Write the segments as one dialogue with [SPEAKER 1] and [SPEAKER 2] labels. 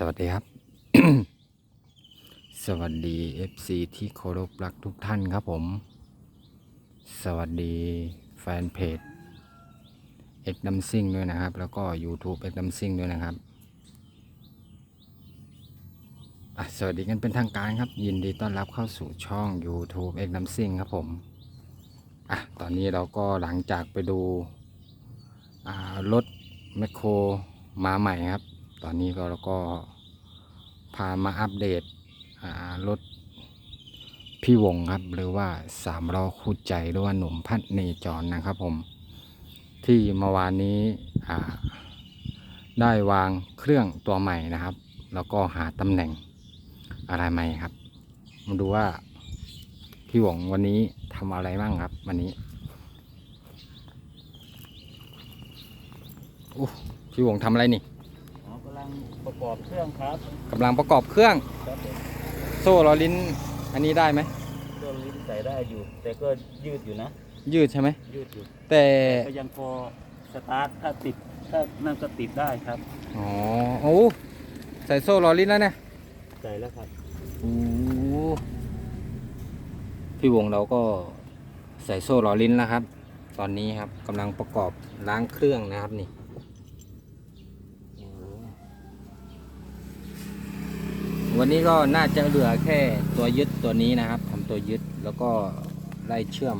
[SPEAKER 1] สวัสดีครับ สวัสดี FC ที่เคารพรักทุกท่านครับผม สวัสดีแฟนเพจเอกดัมซิงด้วยนะครับ แล้วก็ YouTube เอกดัมซิงด้วยนะครับสวัสดีกันเป็นทางการครับ ยินดีต้อนรับเข้าสู่ช่อง YouTube เอกดัมซิงครับผมอะตอนนี้เราก็หลังจากไปดูรถแมคโครมาใหม่ครับ ตอนนี้ก็เราก็ พามาอัปเดตรถพี่วงครับ หรือว่าสามล้อคู่ใจหรือว่าหนุ่มพัดเนจรนะครับผม ที่เมื่อวานนี้ได้วางเครื่องตัวใหม่นะครับ แล้วก็หาตำแหน่งอะไรใหม่ครับ มาดูว่าพี่วงวันนี้ทำอะไรบ้างครับ วันนี้อพี่วงทำอะไรนี่
[SPEAKER 2] งประกอบเครื่องครับ
[SPEAKER 1] กำลังประกอบเครื่อง
[SPEAKER 2] ครับผม
[SPEAKER 1] โซ่ล้อลิ้น อันนี้ได้ไหม
[SPEAKER 2] เครื่องลิ้นใส่ได้อยู่ แต่ก็ยืดอยู่นะ
[SPEAKER 1] ยืดใช่ไหม
[SPEAKER 2] ยืดอยู่
[SPEAKER 1] แต่
[SPEAKER 2] ก็ยังพอสตาร์ทถ้าติดถ้านั่นก็ติดได้ครับ
[SPEAKER 1] อ๋อโอ้ใส่โซ่ล้อลิ้นแล้วเนี่ย
[SPEAKER 2] ใส่แล้วครับ
[SPEAKER 1] โอ้พี่วงเราก็ใส่โซ่ล้อลิ้นแล้วครับ ตอนนี้ครับกำลังประกอบล้างเครื่องนะครับนี่โอ้ วันนี้ก็น่าจะเหลือแค่ตัวยึดตัวนี้นะครับทำตัวยึดแล้วก็ไล่เชื่อม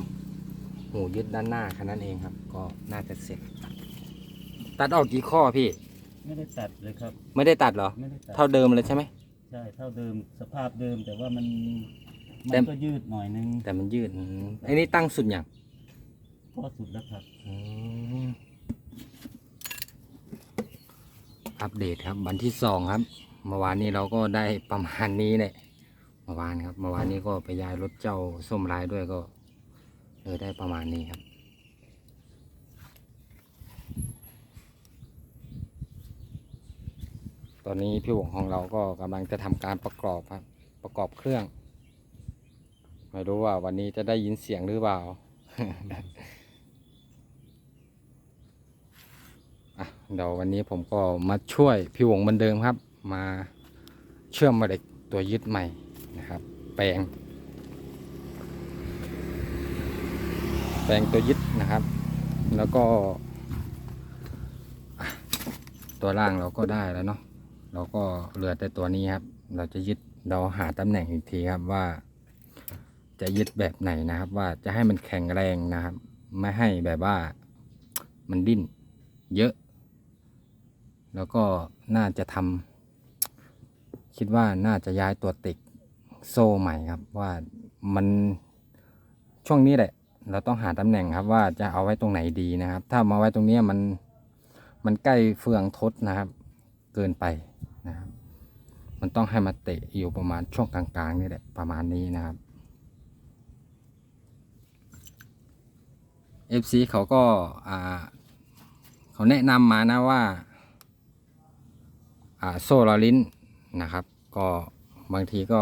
[SPEAKER 1] หูยึดด้านหน้าแค่นั้นเองครับ ก็น่าจะเสร็จ ตัดออกกี่ข้อพี่
[SPEAKER 2] ไม่ได้ตัดเลยครับ
[SPEAKER 1] ไม่ได้ตัดเหรอ
[SPEAKER 2] ไม่ได้ตัด
[SPEAKER 1] เท่าเดิมเลยใช่ไหม
[SPEAKER 2] ใช่เท่าเดิมสภาพเดิมแต่ว่ามันมั
[SPEAKER 1] แต่
[SPEAKER 2] นก็ยืดหน่อยนึง
[SPEAKER 1] แต่มันยืดอืมไอ้นี่ตั้งสุดอย่าง
[SPEAKER 2] ก็สุดแล้วครับ
[SPEAKER 1] อืมอัปเดตครับวันที่สองครับ เมื่อวานนี้เราก็ได้ประมาณนี้แหละเมื่อวานครับเมื่อวานนี้ก็ไปย้ายรถเจ้าส้มลายด้วยก็เออได้ประมาณนี้ครับ ตอนนี้พี่หวงของเราก็กำลังจะทำการประกอบครับ ประกอบเครื่อง ไม่รู้ว่าวันนี้จะได้ยินเสียงหรือเปล่าอะเดี๋ยววันนี้ผมก็มาช่วยพี่หวงเหมือนเดิมครับ มาเชื่อมมาเด็กตัวยึดใหม่นะครับ แปลง แปลงตัวยึดนะครับ แล้วก็ ตัวล่างเราก็ได้แล้วเนาะเราก็เหลือแต่ตัวนี้ครับ เราจะยึดเราหาตำแหน่งอีกทีครับว่า จะยึดแบบไหนนะครับ ว่าจะให้มันแข็งแรงนะครับ ไม่ให้แบบว่ามันดิ้นเยอะ แล้วก็น่าจะทำ คิดว่าน่าจะย้ายตัวติกโซ่ใหม่ครับ ว่ามันช่วงนี้แหละ เราต้องหาตำแหน่งครับว่าจะเอาไว้ตรงไหนดีนะครับ ถ้ามาไว้ตรงนี้มันมันใกล้เฟืองทดนะครับ เกินไปนะครับ มันต้องให้มาเตะอยู่ประมาณช่วงกลางๆนี่แหละประมาณนี้นะครับ FC เขาก็อ่าเขาแนะนำมานะว่า อ่าโซ่ลอลิ้น นะครับ ก็บางทีก็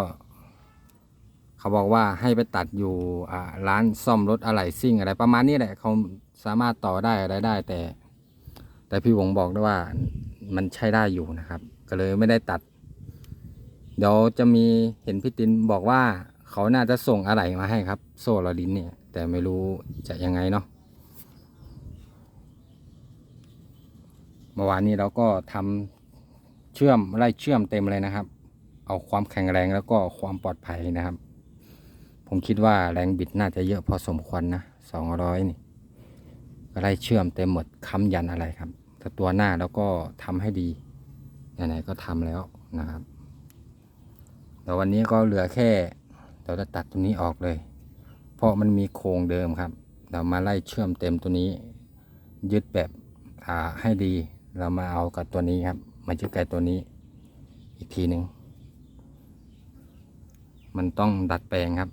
[SPEAKER 1] เขาบอกว่าให้ไปตัดอยู่ร้านซ่อมรถอะไหล่ซิ่งอะไรประมาณนี้แหละเขาสามารถต่อได้อะไรได้ แต่ แต่พี่หวงบอกด้ว่ามันใช้ได้อยู่นะครับ ก็เลยไม่ได้ตัด เดี๋ยวจะมีเห็นพี่ตินบอกว่าเขาน่าจะส่งอะไหล่มาให้ครับ โซ่ลอลิ้นเนี่ย แต่ไม่รู้จะยังไงเนาะเมื่อวานนี้เราก็ทำ เชื่อมไล่เชื่อมเต็มเลยนะครับ เอาความแข็งแรงแล้วก็ความปลอดภัยนะครับ ผมคิดว่าแรงบิดน่าจะเยอะพอสมควรนะสองร้อยนี่ไล่เชื่อมเต็มหมดค้ำยันอะไรครับแต่ตัวหน้าเราก็ทำให้ดีไหนๆก็ทำแล้วนะครับแต่วันนี้ก็เหลือแค่เราจะตัดตัวนี้ออกเลย เพราะมันมีโครงเดิมครับ เรามาไล่เชื่อมเต็มตัวนี้ ยึดแบบให้ดี เรามาเอากับตัวนี้ครับ มายึดกับตัวนี้ อีกทีหนึ่งมันต้องดัดแปลงครับ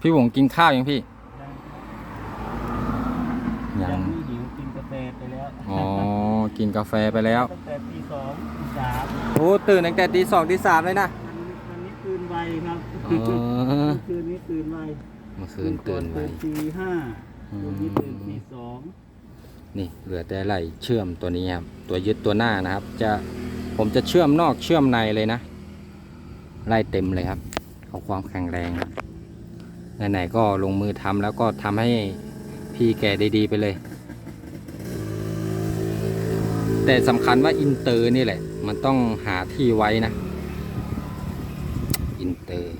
[SPEAKER 1] พี่หวงกินข้าวยังพี่ ยั
[SPEAKER 2] ยังงไม่หิวกินกาแฟไปแล้ว
[SPEAKER 1] อ๋อ กินกาแฟไปแล้ว
[SPEAKER 2] ตั้งแต่ตีสองตีสาม
[SPEAKER 1] โอ้ตื่นตั้งแต่ตีสองตีสามเลยนะ
[SPEAKER 2] วันนี้ตื่นไวครับ
[SPEAKER 1] อ๋อ
[SPEAKER 2] เมื่อคืนนี้ตื่นไว
[SPEAKER 1] เมื่อคืนตื่น
[SPEAKER 2] ก่อ
[SPEAKER 1] ไว้
[SPEAKER 2] ตีห้า
[SPEAKER 1] อืม
[SPEAKER 2] วันนี้ตื่นตีสอง
[SPEAKER 1] นี่เหลือแต่ไหลเชื่อมตัวนี้ครับตัวยึดตัวหน้านะครับ จะผมจะเชื่อมนอกเชื่อมในเลยนะไล่เต็มเลยครับเอาความแข็งแรงครับไหนๆก็ลงมือทำแล้วก็ทำให้พี่แกได้ดีไปเลย แต่สำคัญว่าอินเตอร์นี่แหละ มันต้องหาที่ไว้นะ อินเตอร์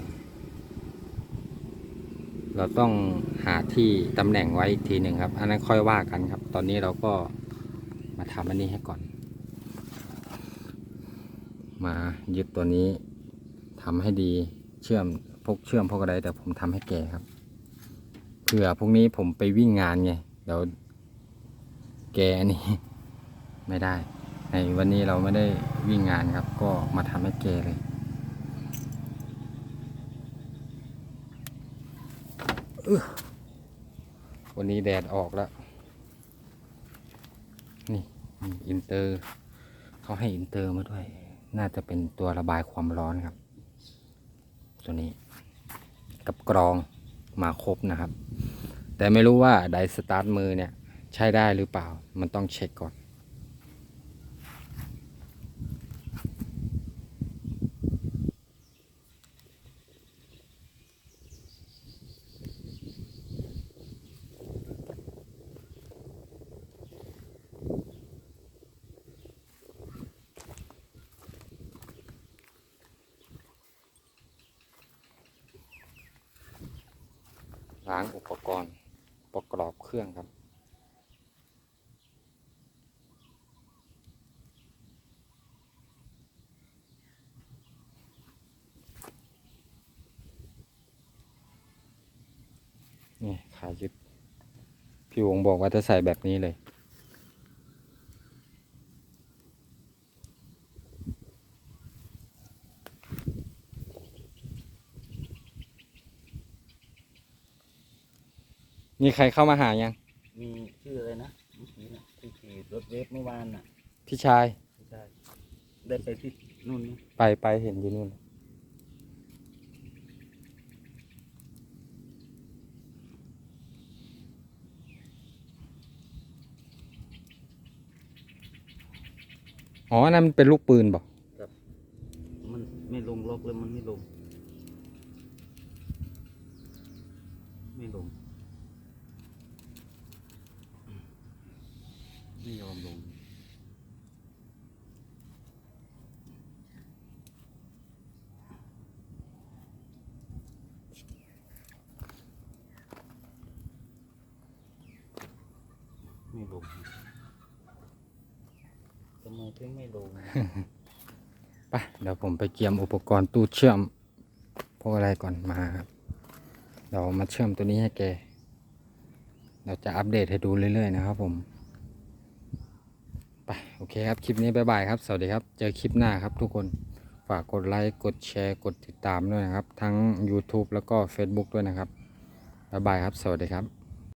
[SPEAKER 1] เราต้องหาที่ตำแหน่งไว้อีกทีหนึ่งครับ อันนั้นค่อยว่ากันครับ ตอนนี้เราก็มาทำอันนี้ให้ก่อน มายึดตัวนี้ทำให้ดีเชื่อมพกเชื่อมพกอะไรแต่ผมทำให้แกครับเผื่อพวกนี้ผมไปวิ่งงานไงเดี๋ยวแกอันนี้ไม่ได้ในวันนี้เราไม่ได้วิ่งงานครับ ก็มาทำให้แกเลย วันนี้แดดออกแล้ว นี่อินเตอร์เขาให้อินเตอร์มาด้วย น่าจะเป็นตัวระบายความร้อนครับ ตัวนี้ กับกรองมาครบนะครับ แต่ไม่รู้ว่าไดสตาร์ทมือเนี่ย ใช้ได้หรือเปล่า มันต้องเช็คก่อน ล้างอุปกรณ์ประกอบเครื่องครับนี่ขายึด พี่วงบอกว่าจะใส่แบบนี้เลย มีใครเข้ามาหายัง
[SPEAKER 2] มีชื่ออะไรนะเมื่อกี้นะที่ขี่รถเวฟเมื่อวานน่ะ
[SPEAKER 1] พี่ชาย
[SPEAKER 2] ไม่ใช่ได้ไปที่นู่นไหม
[SPEAKER 1] ไปไปเห็นอยู่นู่น อ๋ออันนั่นมันเป็นลูกปืนบอก
[SPEAKER 2] มันไม่ลงล็อกเลยมันไม่ลง ไม่ลง ไม่ยอมลงไม่ลงทำไมถึงไม่ลง
[SPEAKER 1] ไปเดี๋ยวผมไปเกียมอุปกรณ์ตู้เชื่อมพวกอะไรก่อนมาครับเดี๋ยวมาเชื่อมตัวนี้ให้แก เราจะอัปเดตให้ดูเรื่อยๆนะครับผม โอเคครับ คลิปนี้บ๊ายบายครับ สวัสดีครับ เจอคลิปหน้าครับทุกคน ฝากกดไลค์ กดแชร์ กดติดตามด้วยนะครับ ทั้ง YouTube แล้วก็ Facebook ด้วยนะครับบ๊ายบายครับ สวัสดีครับ